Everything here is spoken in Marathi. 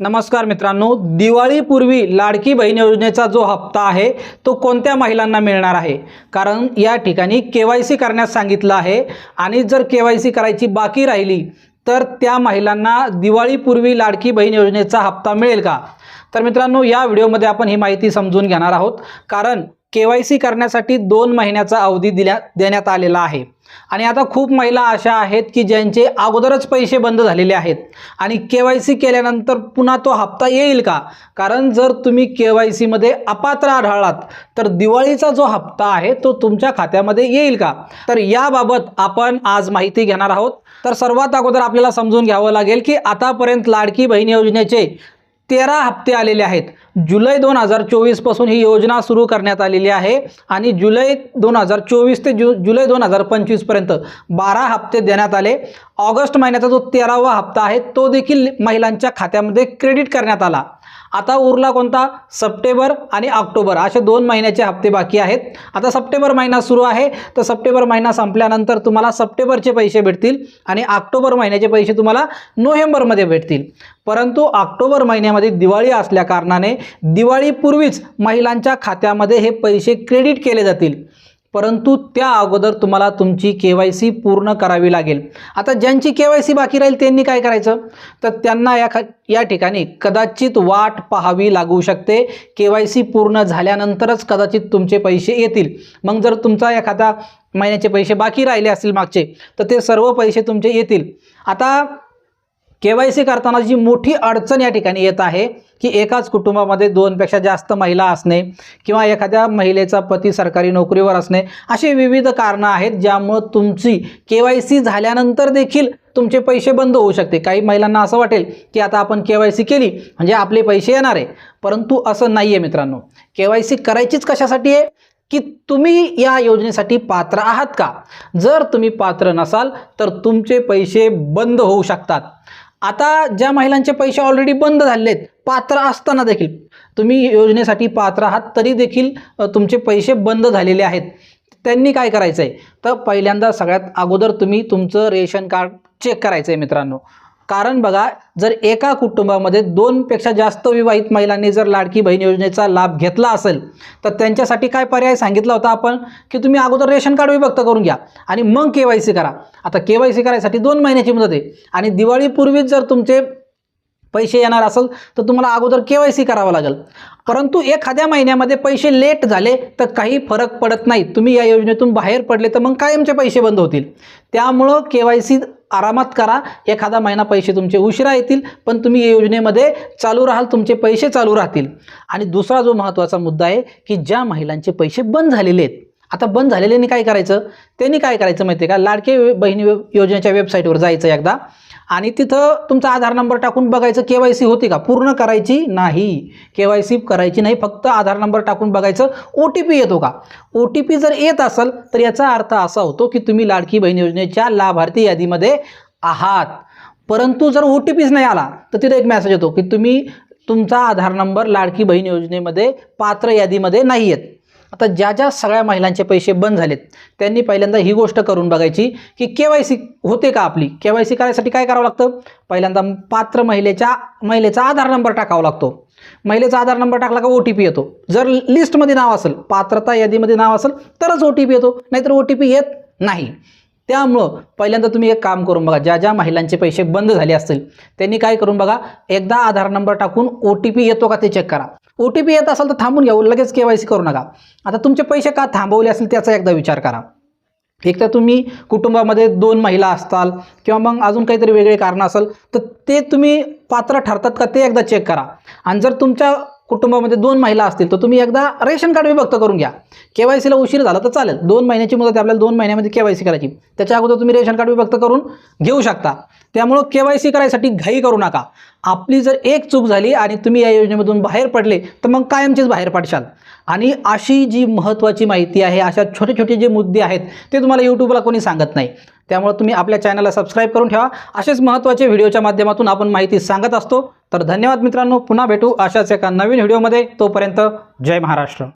नमस्कार मित्रांनो दिवाळीपूर्वी लाडकी बहीण योजनेचा जो हप्ता आहे तो कोणत्या महिलांना मिळणार आहे? कारण या ठिकाणी के वाय सी करण्यास सांगितलं आहे आणि जर के वाय सी करायची बाकी राहिली तर त्या महिलांना दिवाळीपूर्वी लाडकी बहीण योजनेचा हप्ता मिळेल का? तर मित्रांनो या व्हिडिओमध्ये आपण ही माहिती समजून घेणार आहोत. कारण के वाय सी करण्यासाठी दोन महिन्याचा अवधी दिल्या देण्यात आलेला आहे. आणि आता खूप महिला अशा आहेत की ज्यांचे अगोदरच पैसे बंद झालेले आहेत. आणि के वाय सी केल्यानंतर पुन्हा तो हप्ता येईल का? कारण जर तुम्ही के वाय सीमध्ये अपात्र आढळलात तर दिवाळीचा जो हप्ता आहे तो तुमच्या खात्यामध्ये येईल का? तर याबाबत आपण आज माहिती घेणार आहोत. तर सर्वात अगोदर आपल्याला समजून घ्यावं लागेल की आतापर्यंत लाडकी बहीण योजनेचे तेरा हप्ते आलेले आहेत. जुलै दोन हजार चोवीसपासून ही योजना सुरू करण्यात आलेली आहे आणि जुलै दोन हजार चोवीस ते जु जुलै दोन हजार पंचवीसपर्यंत बारा हप्ते देण्यात आले. ऑगस्ट महिन्याचा जो तेरावा हप्ता आहे तो देखील महिलांच्या खात्यामध्ये क्रेडिट करण्यात आला. आता उरला कोणता? सप्टेंबर आणि ऑक्टोबर. असे दोन महिन्याचे हप्ते बाकी आहेत. आता सप्टेंबर महिना सुरू आहे. तर सप्टेंबर महिना संपल्यानंतर तुम्हाला सप्टेंबरचे पैसे भेटतील आणि ऑक्टोबर महिन्याचे पैसे तुम्हाला नोव्हेंबरमध्ये भेटतील. परंतु ऑक्टोबर महिन्यामध्ये दिवाळी असल्याकारणाने दिवाळीपूर्वीच महिलांच्या खात्यामध्ये हे पैसे क्रेडिट केले जातील. परंतु त्या अगोदर तुम्हाला तुमची के वाय सी पूर्ण करावी लागेल. आता ज्यांची के वाय सी बाकी राहील त्यांनी काय करायचं? तर त्यांना या खा या ठिकाणी कदाचित वाट पाहावी लागू शकते. के वाय सी पूर्ण झाल्यानंतरच कदाचित तुमचे पैसे येतील. मग जर तुमचा एखादा महिन्याचे पैसे बाकी राहिले असतील मागचे तर ते सर्व पैसे तुमचे येतील. आता के वाय सी करताना जी मोठी अडचण या ठिकाणी येत आहे की एकाच कुटुंबामध्ये दोनपेक्षा जास्त महिला असणे किंवा एखाद्या महिलेचा पती सरकारी नोकरीवर असणे अशी विविध कारणं आहेत ज्यामुळं तुमची के वाय सी झाल्यानंतर देखील तुमचे पैसे बंद होऊ शकते. काही महिलांना असं वाटेल की आता आपण के वाय सी केली म्हणजे आपले पैसे येणार आहे. परंतु असं नाही आहे मित्रांनो. के वाय सी करायचीच कशासाठी आहे? की तुम्ही या योजनेसाठी पात्र आहात का? जर तुम्ही पात्र नसाल तर तुमचे पैसे बंद होऊ शकतात. आता ज्या महिलांचे पैसे ऑलरेडी बंद झालेले आहेत पात्र असताना देखील तुम्ही योजनेसाठी पात्र आहात तरी देखील तुमचे पैसे बंद झालेले आहेत. त्यांनी काय करायचं आहे तर पहिल्यांदा सगळ्यात अगोदर तुम्ही तुमचं रेशन कार्ड चेक करायचं आहे मित्रांनो. कारण बघा जर एका कुटुंबामध्ये दोनपेक्षा जास्त विवाहित महिलांनी जर लाडकी बहीण योजनेचा लाभ घेतला असेल तर त्यांच्यासाठी काय पर्याय सांगितला होता आपण? की तुम्ही अगोदर रेशन कार्ड विभक्त करून घ्या आणि मग के वाय सी करा. आता के वाय सी करायसाठी दोन महिन्याची मुदत आहे आणि दिवाळीपूर्वीच जर तुमचे पैसे येणार असेल तर तुम्हाला अगोदर के वाय सी करावं लागेल. परंतु एखाद्या महिन्यामध्ये पैसे लेट झाले तर काही फरक पडत नाही. तुम्ही या योजनेतून बाहेर पडले तर मग कायमचे पैसे बंद होतील. त्यामुळं के वाय सी आरामात करा. एखादा महिना पैसे तुमचे उशिरा येतील पण तुम्ही या योजनेमध्ये चालू राहाल तुमचे पैसे चालू राहतील. आणि दुसरा जो महत्त्वाचा मुद्दा आहे की ज्या महिलांचे पैसे बंद झालेले आहेत. आता बंद झालेल्यांनी काय करायचं? त्यांनी काय करायचं माहिती आहे का? लाडके बहिणी योजनेच्या वेबसाईटवर जायचं एकदा. आणि तिथं तुमचा आधार नंबर टाकून बघायचं के वाय सी होती का? पूर्ण करायची नाही. के वाय सी करायची नाही फक्त आधार नंबर टाकून बघायचं. ओ टी पी येतो का? ओ टी पी जर येत असेल तर याचा अर्थ असा होतो की तुम्ही लाडकी बहीण योजनेच्या लाभार्थी यादीमध्ये आहात. परंतु जर ओ टी पीच नाही आला तर तिथे एक मेसेज येतो की तुम्ही तुमचा आधार नंबर लाडकी बहीण योजनेमध्ये पात्र यादीमध्ये नाही आहेत आता ज्या ज्या सगळ्या महिलांचे पैसे बंद झालेत त्यांनी पहिल्यांदा ही गोष्ट करून बघायची की के वाय सी होते का आपली? के वाय सी करायसाठी काय करावं लागतं? पहिल्यांदा पात्र महिलेच्या महिलेचा आधार नंबर टाकावा लागतो. महिलेचा आधार नंबर टाकला का ओ टी पी येतो. जर लिस्टमध्ये नाव असेल पात्रता यादीमध्ये नाव असेल तरच ओ टी पी येतो. नाहीतर ओ टी पी येत नाही. त्यामुळं पहिल्यांदा तुम्ही एक काम करून बघा ज्या ज्या महिलांचे पैसे बंद झाले असतील त्यांनी काय करून बघा एकदा आधार नंबर टाकून ओ टी पी येतो का ते चेक करा. ओ टी पी येत असेल तर थांबून घ्या लगेच के वाय सी करू नका. आता तुमचे पैसे का थांबवले असेल त्याचा एकदा विचार करा. एक तर तुम्ही कुटुंबामध्ये दोन महिला असताल किंवा मग अजून काहीतरी वेगळे कारण असेल तर ते तुम्ही पात्र ठरतात का ते एकदा चेक करा. आणि जर तुमच्या कुटुंबामध्ये दोन महिला असतील तर तुम्ही एकदा रेशन कार्ड विभक्त करून घ्या. के वाय सीला उशीर झाला तर चालेल. दोन महिन्याची मुदत आपल्याला दोन महिन्यामध्ये के वाय सी करायची. त्याच्या अगोदर तुम्ही रेशन कार्ड विभक्त करून घेऊ शकता. त्यामुळं के वाय सी करायसाठी घाई करू नका. आपली जर एक चूक झाली आणि तुम्ही या योजनेमधून बाहेर पडले तर मग कायमचेच बाहेर पडशाल. आणि अशी जी महत्त्वाची माहिती आहे अशा छोटे छोटे जे मुद्दे आहेत ते तुम्हाला यूट्यूबला कोणी सांगत नाही. त्यामुळे तुम्ही आपल्या चॅनलला सबस्क्राईब करून ठेवा. असेच महत्त्वाचे व्हिडिओच्या माध्यमातून आपण माहिती सांगत असतो. तर धन्यवाद मित्रांनो. पुन्हा भेटू अशाच एका नवीन व्हिडिओमध्ये. तोपर्यंत जय महाराष्ट्र.